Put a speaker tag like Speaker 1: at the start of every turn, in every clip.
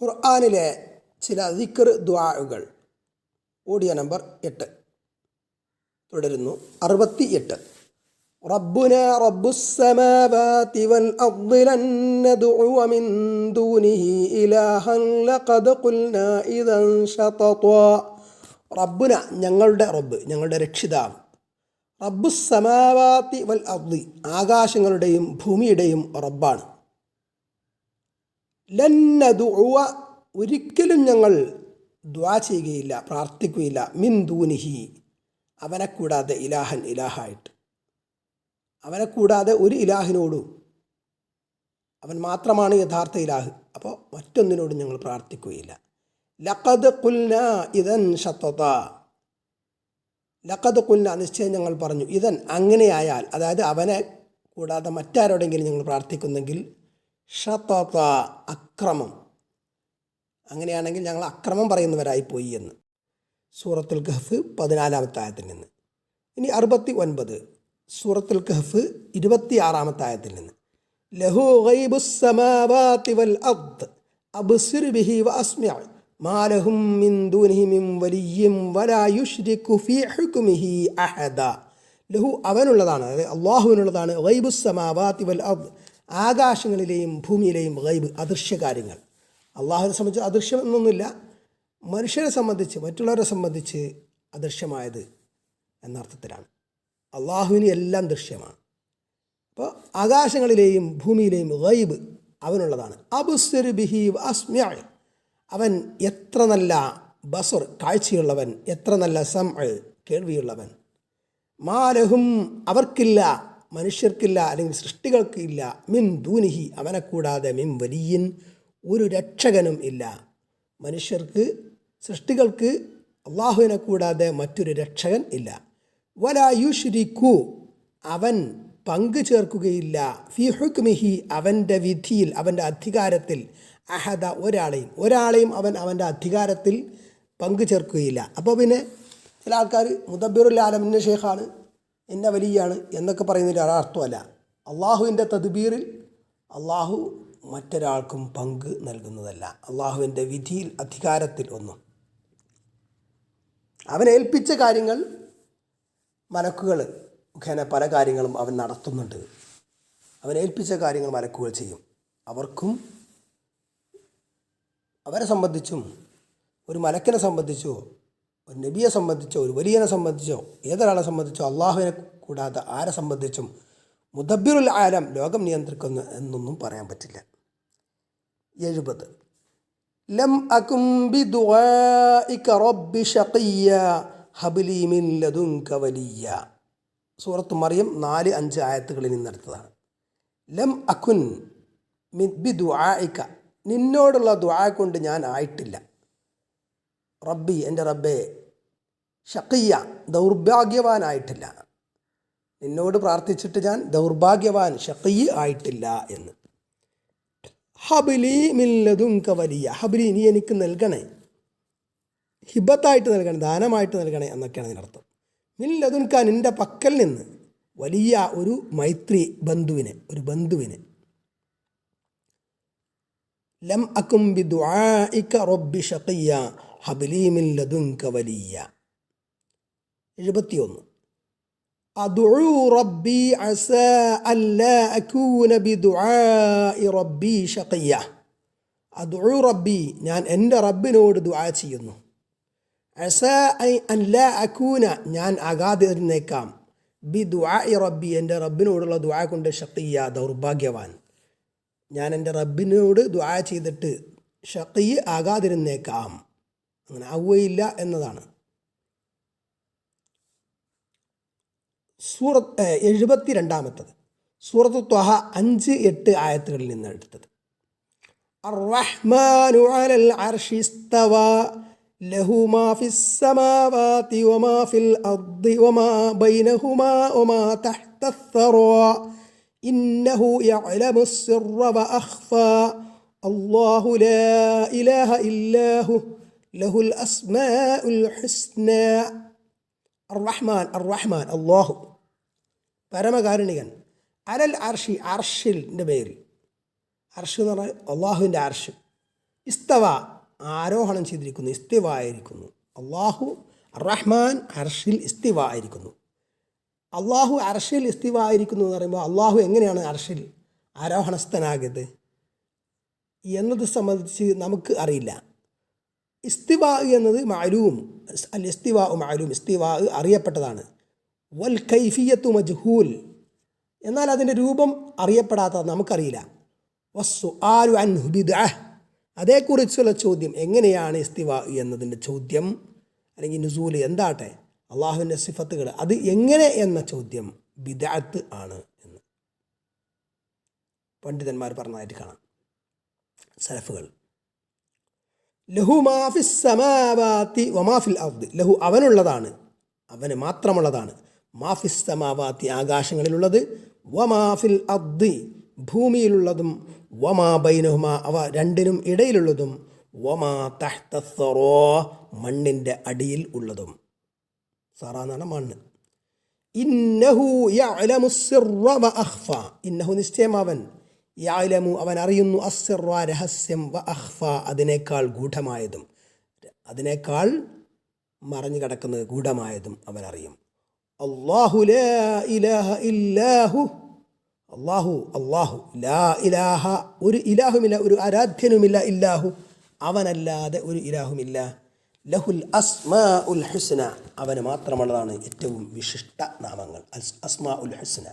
Speaker 1: ഖുർആാനിലെ ചില ദിക്ർ ദ്വാകൾ ഓഡിയോ നമ്പർ എട്ട് തുടരുന്നു അറുപത്തി എട്ട് ربنا رب السماوات والأرض لن ندعو من دونه إلها لقد قلنا إذا شططا റബ്ബുന ഞങ്ങളുടെ റബ്ബ് ഞങ്ങളുടെ രക്ഷിതാവ് റബ്ബു സമാവാത്തി വൽ അബ്ദി ആകാശങ്ങളുടെയും ഭൂമിയുടെയും റബ്ബാണ് ലന്നദുഅ ഒരിക്കലും ഞങ്ങൾ ദ്വാ ചെയ്യുകയില്ല പ്രാർത്ഥിക്കുകയില്ല മിൻ ദൂനിഹി. അവനെ കൂടാതെ ഇലാഹൻ ഇലാഹായിട്ട്. അവനെ കൂടാതെ ഒരു ഇലാഹിനോടും അവൻ മാത്രമാണ് യഥാർത്ഥ ഇലാഹ്. അപ്പോൾ മറ്റൊന്നിനോടും ഞങ്ങൾ പ്രാർത്ഥിക്കുകയില്ല. ലഖദ് കുൽന ഇതൻ ഷത്തത ലഖദ് കുൽന നിശ്ചയം ഞങ്ങൾ പറഞ്ഞു ഇതൻ അങ്ങനെയായാൽ അതായത് അവനെ കൂടാതെ മറ്റാരോടെങ്കിലും ഞങ്ങൾ പ്രാർത്ഥിക്കുന്നെങ്കിൽ ഷത്തത അക്രമം. അങ്ങനെയാണെങ്കിൽ ഞങ്ങൾ അക്രമം പറയുന്നവരായി പോയി എന്ന്. സൂറത്തുൽ ഖഹഫ് പതിനാലാമത്തെ ആയത്തിൽ നിന്ന്. ഇനി അറുപത്തി ഒൻപത് സൂറത്തുൽ ഖഹഫ് ഇരുപത്തിയാറാമത്തെ ആയത്തിൽ നിന്ന്. ലഹു ഗൈബുസ്സമാവാതി വൽ അർദ് അബ്സിർ ബിഹി മിൻ വലിയ്യും വലാ യുശ്രികു ഫീ ഹുക്മിഹി അഹദ. ലഹു അവനുള്ളതാണ് അതായത് അള്ളാഹുവിനുള്ളതാണ് ഗൈബുസ്സമാവാതി വൽ അർദ്. ആകാശങ്ങളിലെയും ഭൂമിയിലെയും ഗൈബ് അദൃശ്യകാര്യങ്ങൾ. അള്ളാഹുവിനെ സംബന്ധിച്ച് അദൃശ്യം എന്നൊന്നുമില്ല. മനുഷ്യരെ സംബന്ധിച്ച് മറ്റുള്ളവരെ സംബന്ധിച്ച് അദൃശ്യമായത് എന്നർത്ഥത്തിലാണ് അള്ളാഹുവിന് എല്ലാം ദൃശ്യമാണ്. അപ്പോൾ ആകാശങ്ങളിലെയും ഭൂമിയിലെയും ഗൈബ് അവനുള്ളതാണ്. അബുസ്ർ ബിഹി അസ്മ്യ അവൻ എത്ര നല്ല ബസുർ കാഴ്ചയുള്ളവൻ എത്ര നല്ല സം കേൾവിയുള്ളവൻ. മാലഹും അവർക്കില്ല മനുഷ്യർക്കില്ല അല്ലെങ്കിൽ സൃഷ്ടികൾക്ക് ഇല്ല മിൻ ദൂനിഹി അവനെ കൂടാതെ മിൻ വലിയൻ ഒരു രക്ഷകനും ഇല്ല. മനുഷ്യർക്ക് സൃഷ്ടികൾക്ക് അള്ളാഹുവിനെ കൂടാതെ മറ്റൊരു രക്ഷകൻ ഇല്ല. വലായുഷിരിക്കു അവൻ പങ്കു ചേർക്കുകയില്ല. ഫി ഹുക്മിഹി അവന്റെ വിധിയിൽ അവന്റെ അധികാരത്തിൽ അഹദ ഒരാളെയും ഒരാളെയും അവൻ അവന്റെ അധികാരത്തിൽ പങ്കു ചേർക്കുകയില്ല. അപ്പോൾ പിന്നെ ചില ആൾക്കാർ മുദബിറുൽ ആലമിന്റെ ഷേഖാണ് എന്നെ വലിയാണ് എന്നൊക്കെ പറയുന്നതിന്റെ ഒരർത്ഥമല്ല അള്ളാഹുവിന്റെ തദ്ബീറിൽ അള്ളാഹു മറ്റൊരാൾക്കും പങ്ക് നൽകുന്നതല്ല. അള്ളാഹുവിന്റെ വിധിയിൽ അധികാരത്തിൽ ഒന്നും അവനേൽപ്പിച്ച കാര്യങ്ങൾ മലക്കുകൾ മുഖേന പല കാര്യങ്ങളും അവൻ നടത്തുന്നുണ്ട്. അവനേൽപ്പിച്ച കാര്യങ്ങൾ മലക്കുകൾ ചെയ്യും. അവർക്കും അവരെ സംബന്ധിച്ചും ഒരു മലക്കിനെ സംബന്ധിച്ചോ ഒരു നബിയെ സംബന്ധിച്ചോ ഒരു വലിയനെ സംബന്ധിച്ചോ ഏതൊരാളെ സംബന്ധിച്ചോ അള്ളാഹുവിനെ കൂടാതെ ആരെ സംബന്ധിച്ചും മുദബിറുൽ ആലം ലോകം നിയന്ത്രിക്കുന്നു എന്നൊന്നും പറയാൻ പറ്റില്ല. എഴുപത്. ലം അകും ബിദുആഇക റബ്ബി ഹബ്ലി മിൻ സൂറത്ത് മറിയം നാല് അഞ്ച് ആയത്തുകളിൽ നിന്നെടുത്തതാണ് ലം അഖുൻ ബി ദുആഇക നിന്നോടുള്ള ദുആ കൊണ്ട് ഞാൻ ആയിട്ടില്ല. റബ്ബി എന്റെ റബ്ബെ ഷക്കിയ ദൗർഭാഗ്യവാനായിട്ടില്ല. നിന്നോട് പ്രാർത്ഥിച്ചിട്ട് ഞാൻ ദൗർഭാഗ്യവാൻ ഷക്കി ആയിട്ടില്ല എന്ന്. ഹബിലി മില്ലതും കവലിയ ഹബിലി നീ എനിക്ക് നൽകണേ. ഹിബത്തായിട്ട് നൽകണേ ദാനമായിട്ട് നൽകണേ എന്നൊക്കെയാണ് അതിനർത്ഥം മില്ലതുൻക നിന്റെ പക്കൽ നിന്ന് വലിയ ഒരു മൈത്രി ബന്ധുവിനെ ഒരു ബന്ധുവിനെ. ലം അക്കും ബി ഇക്ക റബ്ബി ഷഖിയ ഹബ്ലി മിൻ കവലിയ വലിയ. എഴുപത്തിയൊന്ന്. അദുഉ റബ്ബി അസ അല്ലാ റബ്ബി ഷഖിയ അദുഉ റബ്ബി ഞാൻ എന്റെ റബ്ബിനോട് ദുആ ചെയ്യുന്നു. അസ അല്ല അക്കൂന ഞാൻ ആകാതിരുന്നേക്കാം ബി ഇ റബ്ബി എന്റെ റബ്ബിനോടുള്ള ദുആ കൊണ്ട് ഷക്കിയ ദൗർഭാഗ്യവാൻ. ഞാൻ എന്റെ റബ്ബിനോട് ദുആ ചെയ്തിട്ട് ഷക്കി ആകാതിരുന്നേക്കാം അങ്ങനെ ആവുകയില്ല എന്നതാണ് സൂറത്ത് എഴുപത്തി രണ്ടാമത്തത് സൂറത്ത് ത്വഹ അഞ്ച് എട്ട് ആയത്തുകളിൽ നിന്ന് എടുത്തത് الرحمن على العرش استوى له ما في السماوات وما في الأرض وما بينهما وما تحت الثرى إنه يعلم السر وأخفى الله لا إله إلا هو ലഹുൽ അസ്മാഉൽ ഹുസ്ന. അർറഹ്മാൻ അർറഹ്മാൻ അള്ളാഹു പരമകാരുണികൻ. അലൽ അർഷി അർഷിന്റെ പേരിൽ. അർഷ് എന്ന് പറഞ്ഞാൽ അള്ളാഹുവിന്റെ അർഷ്. ഇസ്തവ ആരോഹണം ചെയ്തിരിക്കുന്നു ഇസ്തിവ ആയിരിക്കുന്നു അള്ളാഹു റഹ്മാൻ അർഷിൽ ഇസ്തിവ ആയിരിക്കുന്നു അള്ളാഹു അർഷിൽ ഇസ്തിവ ആയിരിക്കുന്നു എന്ന് പറയുമ്പോൾ അള്ളാഹു എങ്ങനെയാണ് അർഷിൽ ആരോഹണസ്ഥനാകിയത്? എന്നത് സംബന്ധിച്ച് നമുക്ക് അറിയില്ല. ഇസ്തിവ എന്നത് മാലൂം അൽ ഇസ്തിവ മാലൂം ഇസ്തിവ അറിയപ്പെട്ടതാണ്. വൽ കൈഫിയത്തു മജ്ഹൂൽ എന്നാൽ അതിന്റെ രൂപം അറിയപ്പെടാത്തത് നമുക്കറിയില്ല. വസ്സു ആരു അൻഹുബിദ അതേക്കുറിച്ചുള്ള ചോദ്യം എങ്ങനെയാണ് ഇസ്തിവ എന്നതിന്റെ ചോദ്യം അല്ലെങ്കിൽ നുസൂൽ എന്താട്ടെ അള്ളാഹുവിന്റെ സിഫത്തുകൾ അത് എങ്ങനെ എന്ന ചോദ്യം ബിദാത്ത് ആണ് എന്ന്. പണ്ഡിതന്മാർ പറഞ്ഞതായിട്ട് കാണാം. സലഫുകൾ. ലഹു മാഫിസ് സമാവാത്തി വമാഫിൽ അബ്ദ് ലഹു അവനുള്ളതാണ് അവന് മാത്രമുള്ളതാണ്. മാഫിസ് സമാവാത്തി ആകാശങ്ങളിലുള്ളത് വമാഫിൽ അബ്ദ് ഭൂമിയിലുള്ളതും വമാ ബൈനഹുമാ അവ രണ്ടിനും ഇടയിലുള്ളതും വമാ തഹ്തറോ മണ്ണിന്റെ അടിയിൽ ഉള്ളതും. സാറ മണ്ണ്. ഇന്നഹു യഅലമു വ അഖ്ഫ. ഇന്നഹു നിശ്ചയം അവൻ യഅലമു അവൻ അറിയുന്നു അസ്സിറ രഹസ്യം വ അഖ്ഫ അതിനേക്കാൾ ഗൂഢമായതും. അതിനേക്കാൾ മറഞ്ഞു കിടക്കുന്നത് ഗൂഢമായതും അവൻ അറിയും. അള്ളാഹു ഇലാഹ ഇല്ലാഹു അള്ളാഹു അള്ളാഹു ലാ ഇലാഹ ഒരു ഇലാഹുമില്ല ഒരു ആരാധ്യനുമില്ല ഇല്ലാഹു. അവനല്ലാതെ ഒരു ഇലാഹുമില്ല. ലഹുൽ അസ്മാ ഉൽ ഹുസ്ന അവന് മാത്രമുള്ളതാണ് ഏറ്റവും വിശിഷ്ട നാമങ്ങൾ. അസ് അസ്മാ ഉൽ ഹുസ്ന.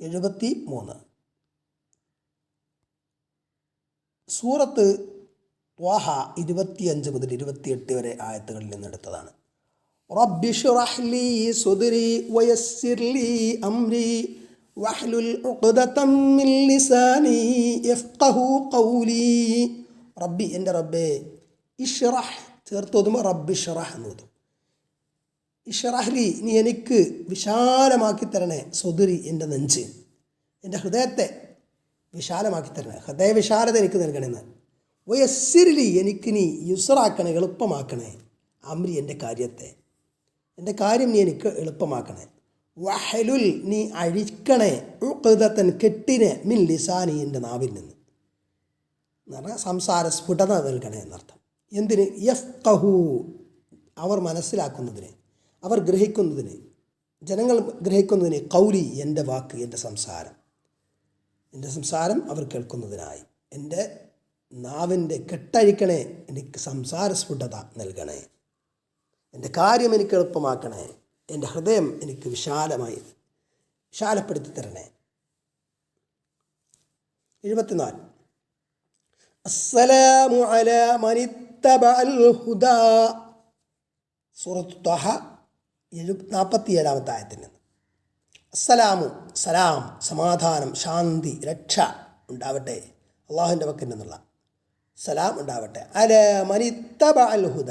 Speaker 1: എഴുപത്തി മൂന്ന് സൂറത്ത് ത്വാഹ ഇരുപത്തിയഞ്ച് മുതൽ ഇരുപത്തിയെട്ട് വരെ ആയത്തുകളിൽ നിന്ന് എടുത്തതാണ്. അംരി മിൻ ലിസാനി ഖൗലി. റബ്ബി എന്റെ റബ്ബേ ഇഷ്റഹ് ചേർത്ത് ഓതുമ്പോൾ റബ്ബി ഷ്റഹ് എന്ന് ഓതും ഇഷ്റഹ്ലി നീ എനിക്ക് വിശാലമാക്കി തരണേ സുദുരി എന്റെ നെഞ്ച്. എന്റെ ഹൃദയത്തെ വിശാലമാക്കി തരണേ ഹൃദയ വിശാലത എനിക്ക് നൽകണമെന്ന് വയസ്സിരിലി എനിക്ക് നീ യുസറാക്കണേ എളുപ്പമാക്കണേ. അമ്രി എന്റെ കാര്യത്തെ. എന്റെ കാര്യം നീ എനിക്ക് എളുപ്പമാക്കണേ. വഹലുൽ നീ അഴിക്കണേ. ഉൾക്കൃതത്തൻ കെട്ടിനെ മിൻ ലിസാനി എന്റെ നാവിൽ നിന്ന്. എന്ന് പറഞ്ഞാൽ സംസാര സ്ഫുടത നൽകണേ എന്നർത്ഥം. എന്തിന്? യഫ് കഹു അവർ മനസ്സിലാക്കുന്നതിന് അവർ ഗ്രഹിക്കുന്നതിന്. ജനങ്ങൾ ഗ്രഹിക്കുന്നതിന് കൗലി എന്റെ വാക്ക് എന്റെ സംസാരം. എന്റെ സംസാരം അവർ കേൾക്കുന്നതിനായി. എന്റെ നാവിന്റെ കെട്ടഴിക്കണേ എനിക്ക് സംസാര സ്ഫുടത നൽകണേ. എന്റെ കാര്യം എനിക്ക് എളുപ്പമാക്കണേ. എന്റെ ഹൃദയം എനിക്ക് വിശാലമായി വിശാലപ്പെടുത്തി തരണേ. എഴുപത്തിനാല്. അസ്സലാമു അല മനിത്തബഅൽ ഹുദാ സൂറത്ത് നാൽപ്പത്തി ഏഴാമത്തെ ആയത്തിൽ നിന്ന്. അസ്സലാമു സലാം സമാധാനം ശാന്തി രക്ഷ ഉണ്ടാവട്ടെ. അള്ളാഹുവിന്റെ വക്കിൽ നിന്നുള്ള സലാം ഉണ്ടാവട്ടെ. അല മനിത്തബ അൽ ഹുദ.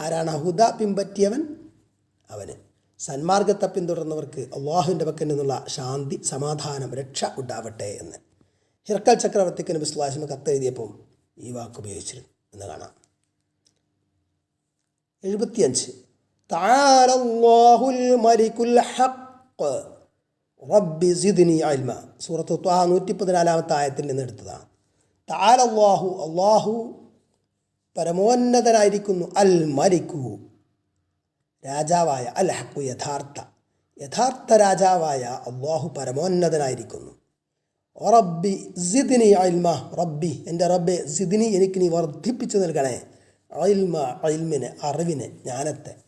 Speaker 1: ആരാണ് ഹുദ പിൻപറ്റിയവൻ? അവന്. സന്മാർഗത്തെ പിന്തുടർന്നവർക്ക് അള്ളാഹുവിന്റെ വക്കിൽ നിന്നുള്ള ശാന്തി സമാധാനം രക്ഷ ഉണ്ടാവട്ടെ എന്ന്. ഹിർക്കൽ ചക്രവർത്തിക്ക് നബി സ്ലാസിന് കത്തെഴുതിയപ്പോൾ ഈ വാക്ക് ഉപയോഗിച്ചിരുന്നു എന്ന് കാണാം. എഴുപത്തിയഞ്ച്. താലല്ലാഹുൽ മലിക്കുൽ റബ്ബി സിദ്നി അൽമ. സൂറത്ത് ത്വാ നൂറ്റി പതിനാലാമത്തെ ആയത്തിൽ നിന്ന് എടുത്തതാണ്. താലല്ലാഹു അള്ളാഹു പരമോന്നതനായിരിക്കുന്നു. അൽ മരിക്കു രാജാവായ അൽ ഹക്കു യഥാർത്ഥ. യഥാർത്ഥ രാജാവായ അള്ളാഹു പരമോന്നതനായിരിക്കുന്നു. റബ്ബി സിദ്നി അൽമ. റബ്ബി എന്റെ റബ്ബെ സിദ്നി എനിക്ക് നീ വർദ്ധിപ്പിച്ചു നൽകണേ. അൽമ അൽമിനെ അറിവിനെ ജ്ഞാനത്തെ.